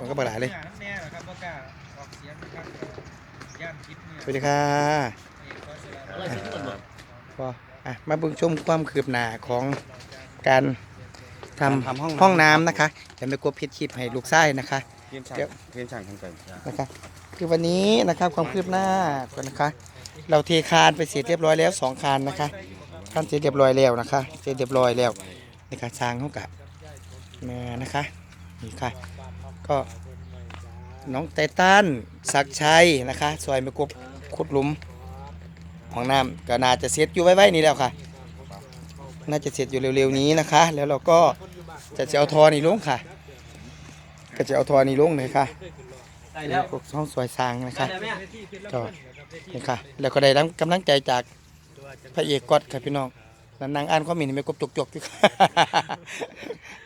มันก็บ่หลายเลยน้ำแน่เหรอครับบ่กล้าออกเสียงนะครับย่านคิดเนี่ยสวัสดีค่ะเอกก็เสียอะไรที่ทุกคนบอกก็อะมาเบิ่งชมความคืบหน้าของการทำทำห้องห้องน้ำนะคะจะไม่กลัวพิษคลิปให้ลูกไส้นะคะเพียนช่างเดี๋ยวเพียนช่างทางไกลนะคะคือวันนี้นะครับความคืบหน้าก่อนนะคะ เราเทคานไปเสร็จเรียบร้อยแล้วสองคานนะคะคานเสร็จเรียบร้อยแล้วนะคะ เสร็จเรียบร้อยแล้วในการสร้างเขากับมานะคะนี่ค่ะ ก็น้องไตตันศักชัยนะคะซอยไม่กบขุดหลุมห้องน้ำก็น่าจะเสร็จอยู่ไว้ๆนี่แล้วค่ะ น่าจะเสร็จอยู่เร็วๆนี้นะคะ แล้วเราก็จะจะเอาทอนี่ลงค่ะ ก็จะเอาทอนี่ลงเลยค่ะแล้วห้องสวยสางนะคะได้ไหมก็นี่ค่ะ แล้วก็ได้รับกำลังใจจากพระเอกกอดครับพี่น้องนางอ่านข้อมินไม่กบจกจกๆอยู่ค่ะ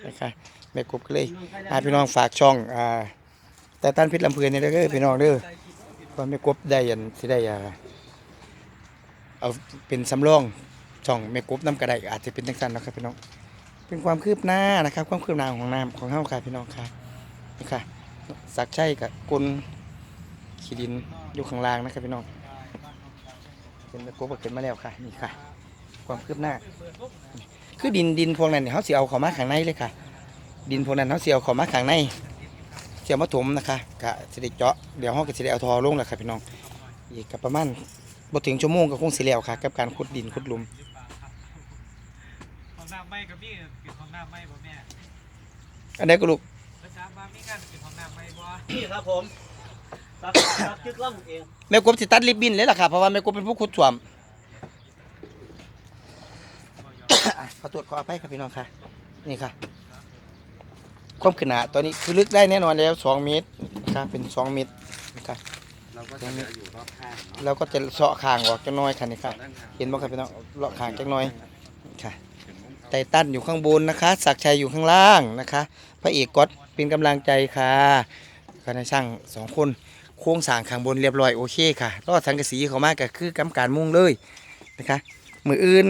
นะคะ แม่กบก็เลยอาพี่น้องฝากช่องอ่าแต่ต้านพิษลำเพลินนี่เด้อพี่น้องเด้อว่าแม่กบได้ยันสิได้อ่าเอาเป็นสำรองช่องแม่กบน้ำกระไดอาจจะเป็นจังสันนะครับพี่น้อง เป็นความคืบหน้านะครับ ความคืบหน้าของน้ำของเฮาค่ะพี่น้องค่ะนี่ค่ะสักดิ์ชัยกับกุลขีดินอยู่ข้างล่างนะครับพี่น้องเป็นแม่กบก็ขึ้นมาแล้วค่ะนี่ค่ะ ความคืบหน้า คือดินดินพวกนั้นเนี่ยเขาสียเอาเขามาข้างในเลยค่ะ ดินพวกนั้นเขาเสียเอาเข้ามาข้างในเสียมาถมนะคะกะสิได้เจาะเดี๋ยวเขาก็สิได้เอาทอลงแล้วค่ะพี่น้องอีกกับประมาณบ่ถึงชั่วโมงก็คงสิแล้วค่ะ กับการขุดดินขุดหลุมของน้ำไม่กับพี่ปิดของน้ำไม่บ่แม่อันนี้ก็ลูกแล้วจ้ามามีงานปิดของน้ำไม่บ่นี่ครับผมตัดตัดจึกล่องเองแม่กบสิตัดริบบิ้นเลยล่ะค่ะเพราะว่าแม่กบเป็นผู้ขุดสวมขอตรวจขออภัยครับพี่น้องค่ะ นี่ค่ะ ความขนาดตัวนี้คือลึกได้แน่นอนแล้ว2เมตรนะครับเป็น2เมตรนะครับเราก็จะอยู่รอบข้างแล้วก็จะเสาะคางออกจังน้อยค่ะนี่ค่ะเห็นบ่ครับพี่น้องเลาะคางจังน้อยค่ะไตตันอยู่ข้างบนนะคะศักดิ์ชัยอยู่ข้างล่างนะคะ พระเอกก๊อตเป็นกำลังใจค่ะคณะช่างสองคนโครงสร้างข้างบนเรียบร้อยโอเคค่ะรอดสังกะสีเขามาก็คือกำการมุ่งเลยนะคะ มืออื่น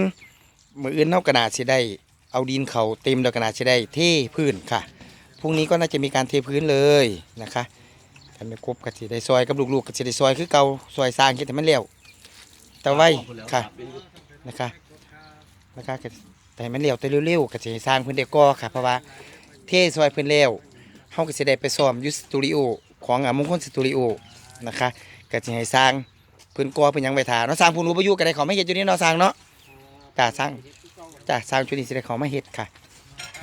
มืออื่นเท่ากระดาษสิได้ เอาดินเขาเต็มแล้วกระดาษสิได้เทพื้นค่ะ พรุ่งนี้ก็น่าจะมีการเทพื้นเลยนะคะทำให้ครบก็สิได้ซอยกับลูกๆก็สิได้ซอยคือเก่าซอยสร้างคิดแต่มันเร็วแต่ไว้ค่ะนะคะนะคะแต่มันเร็วแต่เร็วๆก็จะให้สร้างเพิ่นได้ก่อค่ะเพราะว่าเทซอยเพิ่นแล้วเฮาก็สิได้ไปซ้อมยูสตูดิโอของอ่ามงคลสตูดิโอนะคะก็สิให้สร้างเพิ่นกอเพิ่นยังไว้ท่าเนาะสร้างผู้รู้ประยุกต์ก็ได้เขามาเฮ็ดอยู่นี่เนาะสร้างเนาะจ้าสร้างจ้าสร้างชุดนี้สิได้เขามาเฮ็ดค่ะ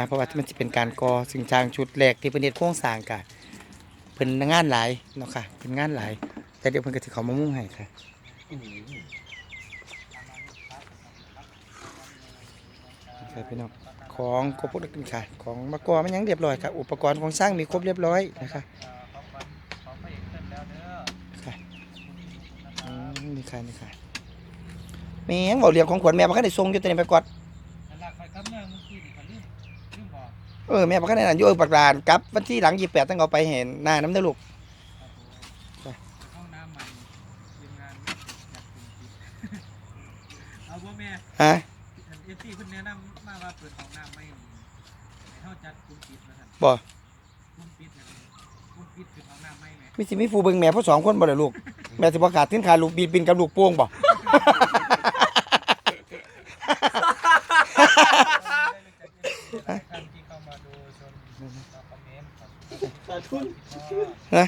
เพราะว่ามันสิเป็นการก่อซึ่งสร้างชุดแรกที่เพิ่นเฮ็ดโครงสร้างกะเพิ่นงานหลายเนาะค่ะเป็นงานหลาย แต่เดี๋ยวเพิ่นก็สิเขามามุ่งให้ค่ะครับพี่น้องของครบหมดแล้วกันค่ะ ของมากอมันยังเรียบร้อยค่ะ อุปกรณ์ของสร้างมีครบเรียบร้อยนะคะมันของพระเอกเพิ่นแล้วเด้อค่ะนี่ค่ะนี่ค่ะแม่งบอกเรียงของขวัญแม่บ่คันได้ส่งอยู่ตัวนี้ไปกอด เออแม่บ่คันได้นั่นอยู่เออปากรานกลับวันที่หลัง28ต้องเอาไปเห็นหน้าน้ำเด้อลูกห้องน้ำมันทีมงานอยากเป็นปิดเอาบ่แม่ฮะอันเอฟซีเพิ่นแนะนำมาว่าเปิดห้องน้ำไม่นี่ให้เฮาจัดกลุ่มปิดว่าซั่นบ่กลุ่มปิดนั่นกลุ่มปิดคือห้องน้ำไม่แม่มีสิมีผู้เบิ่งแม่เพราะสองคนบ่ได้ลูก แม่สิบ่ขาดทิ้นขาลูกบีบินกับลูกโป่งบ่ ท่านที่เข้ามาดูชม มาคอมเมนต์ครับตัดทุนฮะ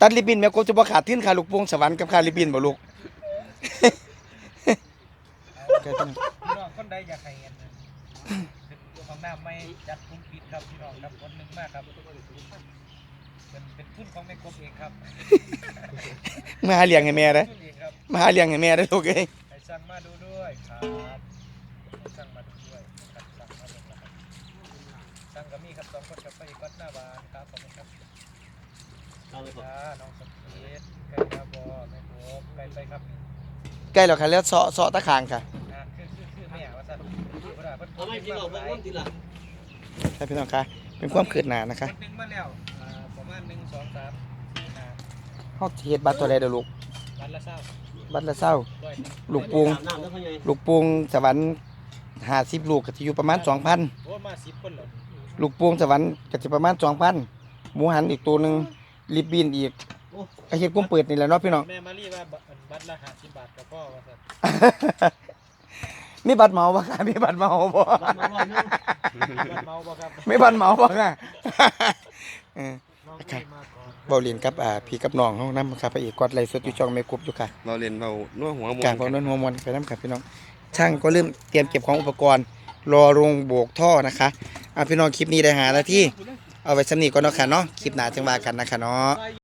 ตัดริบบินแม่กบจะบ่ขาดทิ้นขาลูกโป่งสวรรค์กับขาริบบินบ่ลูกพี่น้องคนใดอยากให้เห็นเป็นห้องน้ำไม่จัดกลุ่มปิดครับพี่น้องครับคนหนึงมากครับเป็นเป็นทุนของแม่กบเองครับมาหาเลี้ยงให้แม่เด้อทุนเองครับมาหาเลี้ยงให้แม่เด้อลูกเอ้ยให้สั่งมาดูด้วยครับให้สั่งมาดูด้วยครับสั่งมาดูนะครับสั่งก็มีครับสองคนกับไปอีกวัดหน้าบานครับขอบคุณครับ เอาเลยครับจ้าน้องสปีดไก่ดาวบอแม่โบไก่ไปครับใกล้แล้วค่ะแล้วเสาะเสาะตะคางค่ะอ่าคือคือคือแม่ว่าสั่นเวลาเพิ่นเอาไม่จริงหรอกเพิ่มทีหลังครับพี่น้องคะเป็นความคืดหนานะคะคนหนึงมาแล้วอ่าประมาณหนึ่งสองสามสี่ห้าเฮาสิเฮ็ดบัตรตัวใดเด้อลูกวันละเศร้าบัตรละเศร้าร้อยหนึ่งลูกปูงอาบน้ำแล้วพ่อใหญ่ลูกปูงสวรรค์50ลูกก็สิอยู่ประมาณ2,000 โอ้มาสิบคนเหรอลูกปูงสวรรค์ก็สิประมาณ2,000หมูหันอีกตัวหนึง ลิบบินอีกโอ้ก็เฮ็ดกุ้งเปิดนี่แหละเนาะพี่น้อง แม่มารีว่าบัตรบัตรละห้าสิบบาทกับพ่อว่าสันมีบัตรเหมาบ่ค่ะมีบัตรเหมาบ่รับมาร้อยหนึงบัตรเมาบ่ครับมีบัตรเหมาบ่ค่ะเออ เมาครับมาก่อน เบาเรียนกับอ่าพี่กับน้องเฮานำครับพระเอกกอดไลฟ์สดอยู่ช่องแม่กรุ๊ปอยู่ค่ะ เราเรียนเรานัวหัวหมการพอนั้นหัวมอนไปนํครับพี่น้องช่างก็เริ่มเตรียมเก็บของอุปกรณ์ รอลงโบกท่อนะคะอะพี่น้องคลิปนี้ได้หาแล้วที่ เอาไว้สำนีก่อนเนาะค่ะเนาะคลิปหน้าจังว่ากันนะคะเนาะ